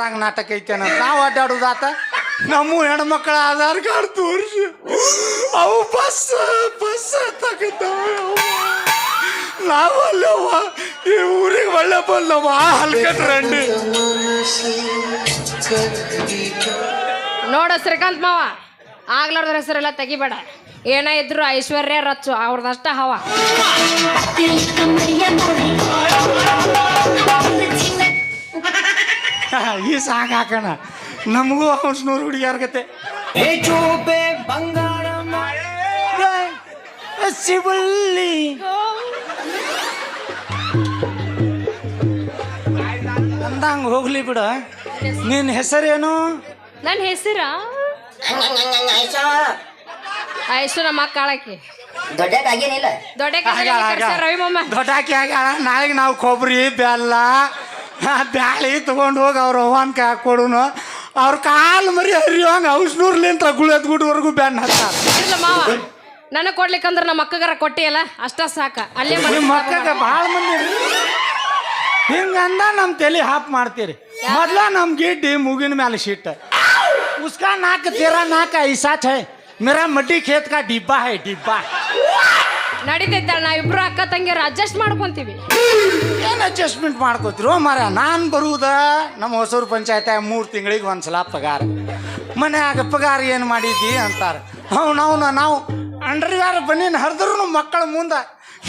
ಹಂಗ ನಾಟಕ ಐತೇನ ನಾವು ಅಡ್ಡಾಡುದಾತ ನಮ್ಮ ಹೆಣ್ಮಕ್ಳ ಆಧಾರ್ ಕಾರ್ಡ್ ತೋರಿಸಿ. ಅವು ಬಸ್ ಬಸ್ ನಾವಲ್ಲವ ಈ ಊರಿಗೆ ಒಳ್ಳೆ ಬಲ್ಲವ ಹಲ್ಕಟ್ ರಂಡಿ. ನೋಡ ಶ್ರೀಕಾಂತ್ ಮಾವ ಆಗ್ಲಾರ್ದ್ರ ಹೆಸರೆಲ್ಲ ತೆಗಿಬೇಡ. ಏನೇ ಇದ್ರು ಐಶ್ವರ್ಯ ರಚ್ಚು ಅವ್ರದಷ್ಟ ಹವ. ಈ ಸಾಂಗ್ ಹಾಕೋಣ. ನಮಗೂ ಹುಡುಗಿಯಾರ ಗತೆ ಶಿವಲ್ಲಿ ಅಂದಂಗ ಹೋಗ್ಲಿ ಬಿಡ. ನಿನ್ನ ಹೆಸರೇನು? ನನ್ನ ಹೆಸರ? ಆಯ್ಸು ನಮ್ಮ ಅಕ್ಕಾಳಕಿ ದೊಡ್ಡದಾಗೇನಿಲ್ಲ ದೊಡ್ಡ ಆಗ್ಯಾಳ, ಆಗ್ಯಾಳ. ರವಿ ಮಮ್ಮ ದೊಡ್ಡಾಕಿ ಆಗ್ಯಾಳ ನಾಳೆಗೆ ನಾವು ಕೊಬ್ಬರಿ ಬೆಲ್ಲ ಬ್ಯಾಳಿ ತೊಗೊಂಡು ಹೋಗಿ ಅವ್ರ ಅವ್ವನ ಕೈ ಹಾಕೊಡುನು. ಅವ್ರ ಕಾಲು ಮರಿ ಹರಿಯೋಂಗ ಔಷ್ಣೂರ್ಲಿಂತ ಗುಳೆದ್ ಗುಡ್ವರೆಗೂ ಬ್ಯಾನ್ ಹತ್ತಾರ ಇಲ್ಲ ಮಾವ ನನಗೆ ಕೊಡ್ಲಿಕ್ಕಂದ್ರೆ ನಮ್ಮ ಅಕ್ಕಗಾರ ಕೊಟ್ಟಿಯಲ್ಲ ಅಷ್ಟ ಸಾಕ. ಅಲ್ಲೇ ನಿಮ್ಮ ಮಕ್ಕಗ ಭಾಳ ಮಂದಿ ಹಿಂಗಂದ ನಮ್ಮ ತಲೆ ಹಾಪ್ ಮಾಡ್ತೀರಿ. ಮೊದ್ಲ ನಮ್ಮ ಗಿಡ್ಡಿ ಮುಗಿನ ಮ್ಯಾಲೆ ಶಿಟ್ ಉಸ್ಕಾ ನಾಕ ತೀರಾ ನಾಲ್ಕು ಐಸಾ ಹೈ. ಮೇರಾ ಮಡ್ಡಿ ಖೇತ್ಕ ಡಿಬ್ಬಾ ಹೈ ಡಿಬ್ಬಾ ನಡೀತೈತೆ ನಾವಿಬ್ರು ಅಕ್ಕ ತಂಗಿಯರು ಅಡ್ಜಸ್ಟ್ ಮಾಡ್ಕೊಂತೀವಿ. ಏನು ಅಡ್ಜಸ್ಟ್ಮೆಂಟ್ ಮಾಡ್ಕೋತಿರೋ ಮರ ನಾನು ಬರುವುದ ನಮ್ಮ ಹೊಸೂರು ಪಂಚಾಯತ ಮೂರು ತಿಂಗಳಿಗೆ ಒಂದು ಸಲ ಪಗಾರ. ಮನ್ಯಾಗ ಪಗಾರ ಏನು ಮಾಡಿದ್ದಿ ಅಂತಾರೆ. ಅವ್ನು ನಾವು ನಾವು ಅಂಡರ್ವೇರ್ ಬನ್ನಿ ಹರಿದ್ರು ಮಕ್ಕಳ ಮುಂದೆ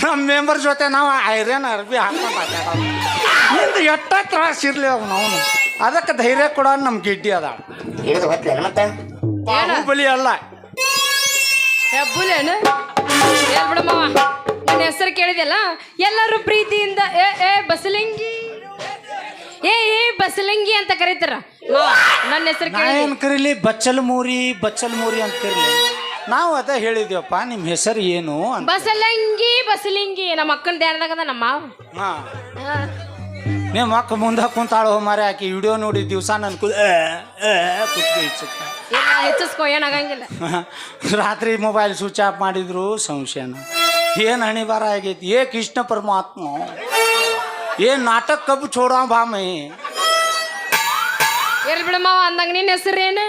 ನಮ್ಮ ಮೆಂಬರ್ ಜೊತೆ ನಾವು ಐರನ್ ಅರ್ಬಿ ಹಾಕೊಂಡು ಮಾತಾಡೋದು. ಎಟ್ಟ ತ್ರಾಸ ಇರಲಿ ಅವ್ ನಾವು ಅದಕ್ಕೆ ಧೈರ್ಯ ಕೊಡೋ ನಮ್ಮ ಗಿಡ್ಡಿ ಅದ. ಬಲಿ ಅಲ್ಲ. ಹೆಬ್ಬುಲೇನು ಹೆಸರು ಕೇಳಿದೆಲ್ಲ ಎಲ್ಲರೂ ಪ್ರೀತಿಯಿಂದ ಏ ಏ ಬಸಲಿಂಗಿ ಏ ಏ ಬಸಲಿಂಗಿ ಅಂತ ಕರೀತಾರ. ನನ್ನ ಹೆಸರು ನಾ ಕೇಳಿದೆ ಏನು ಕರೀಲಿ? ಬಚ್ಚಲ್ ಮೂರಿ ಬಚ್ಚಲ್ ಮೂರಿ ಅಂತ ಕರೀಲಿ. ನಾವು ಅದ ಹೇಳಿದ್ವಪ್ಪ ನಿಮ್ಮ ಹೆಸರು ಏನು ಬಸಲಿಂಗಿ ಬಸಲಂಗಿ ಬಸಲಿಂಗಿ. ನಮ್ಮ ಅಕ್ಕನ ಧ್ಯಾನದಾಗದ ನಮ್ಮ ಮಾವ. ಹಾಂ. ನಿಮ್ಮ ಅಕ್ಕ ಮುಂದೆ ಕುಂತಾಳು ಮಾರೆ ಆಕಿ ವಿಡಿಯೋ ನೋಡಿ ದಿವಸ ನನ್ ಕು ಇಲ್ಲ ಹೆಚ್ಚಿಸ್ಕೋ ಏನಾಗಂಗಿಲ್ಲ ರಾತ್ರಿ ಮೊಬೈಲ್ ಸ್ವಿಚ್ ಆಫ್ ಮಾಡಿದ್ರು ಸಂಶಯನ. ಏನು ಹಣಿಬಾರ ಆಗೈತಿ? ಏ ಕೃಷ್ಣ ಪರಮಾತ್ಮ ಏ ನಾಟಕ ಕಬ್ಬು ಚೋಡ ಬಾಮೈ. ಬಿಡಮ್ಮ ಅಂದಂಗ ನಿನ್ನ ಹೆಸರೇನು?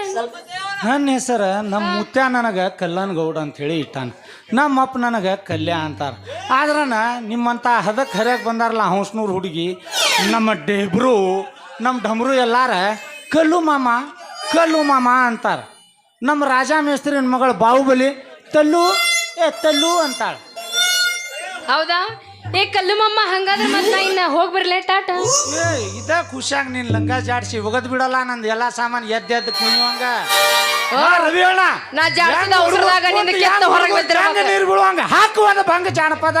ನನ್ನ ಹೆಸರ ನಮ್ಮ ಮುತ್ಯ ನನಗೆ ಕಲ್ಯಾಣ ಗೌಡ ಅಂತ ಹೇಳಿ ಇಟ್ಟಾನ. ನಮ್ಮ ಅಪ್ಪ ನನಗೆ ಕಲ್ಯಾಣ ಅಂತಾರ. ಆದ್ರನ ನಿಮ್ಮಂಥ ಹದಕ್ಕೆ ಹರಿಯಕ್ಕೆ ಬಂದಾರಲ್ಲ ಹಂಸ್ನೂರು ಹುಡುಗಿ ನಮ್ಮ ಡೇಬ್ರು ನಮ್ಮ ಡಮ್ರು ಎಲ್ಲಾರ ಕಲ್ಲು ಮಾಮ ಕಲ್ಲು ಮಾಮ ಅಂತಾರ. ನಮ್ಮ ರಾಜಾ ಮೇಸ್ತ್ರಿನ ಮಗಳು ಬಾಹುಬಲಿ ತಲ್ಲು ಏ ತಲ್ಲು ಅಂತಾಳ. ಹೌದಾ? ಏ ಕಲ್ಲು ಮಮ್ಮ ಹಂಗಾದ್ರೆ ಮತ್ತೆ ನಾ ಇನ್ನ ಹೋಗಿ ಬರ್ಲೆ ಟಾಟ ಏ ಇದ ಖುಷಿಯಾಗಿ ನಿನ್ ಲಂಗ ಜಾಡ್ಸಿ ಒಗದ್ ಬಿಡಲ್ಲ ನಂದು ಎಲ್ಲಾ ಸಾಮಾನು ಎದ್ದ ಎದ್ದು ಕುಣಿಯುವಂಗ ಬಾ ರವಿ ಅಣ್ಣ. ನಾ ಜಾಡ್ಸಿದ ಹೆಂಗ್ ಹುಡುಗ ನಿನ್ನ ಕುಂತು ಕೆತ್ತ ಹೊರಗೆ ಹುಡುಗ ಬಿದ್ದಿರ್ಬೇಕು. ಹೆಂಗ್ ನೀರು ಬೀಳುವಂಗ ಹಾಕುವಂದ ಭಂಗ ಜಾನಪದ